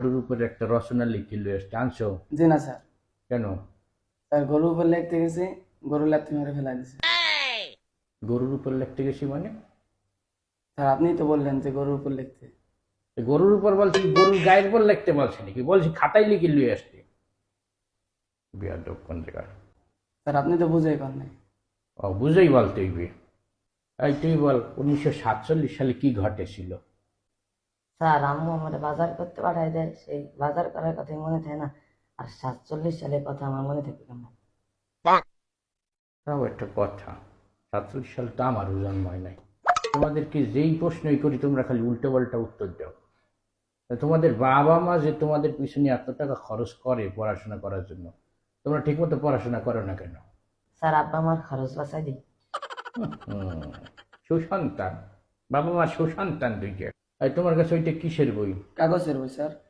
গরুর উপরে একটা রচনা লিখে লয়ে আসছে। আনছো? জি না স্যার। কেন? স্যার গরুর উপর লিখতে গেছি গরু মেরে ফেলা দিছে। গরুর উপর লিখতে গেছি মানে? স্যার আপনি তো বললেন যে গরুর উপর লিখতে। গরুর উপর বলছি গরুর গায়ের উপর লিখতে বলছে নাকি? বলছি খাতায় লিখে লয়ে আসছে। বিয়াদব কোন স্যার আপনি তো বুঝাই পান নাই। ও বুঝেই বলতে হইবে। এই তুই বল উনিশশো সাতচল্লিশ সালে কি ঘটেছিল? স্যার আম্মু আমার বাজার করতে পাঠাই দেয়। সেই বাজার করার কথাই মনে থাকে না। আর সাতচল্লিশ সালের কথা আমার মনে থাকে কেমন তাও একটা কথা সাতচল্লিশ সালে তো আমারও জন্ম হয় নাই। তোমাদেরকে যেই প্রশ্নই করি তোমরা খালি উল্টো পাল্টা উত্তর দাও। তোমাদের বাবা মা যে তোমাদের পিছনে এত টাকা খরচ করে পড়াশোনা করার জন্য তোমরা ঠিকমতো পড়াশোনা করো না কেন? স্যার আব্বা আমার খরচ বাঁচাই দিই। হুম, সুসন্তান। বাবা মা সুসন্তান দুইটা। তোমার কাছে ওইটা কিসের বই? কাগজের বই স্যার।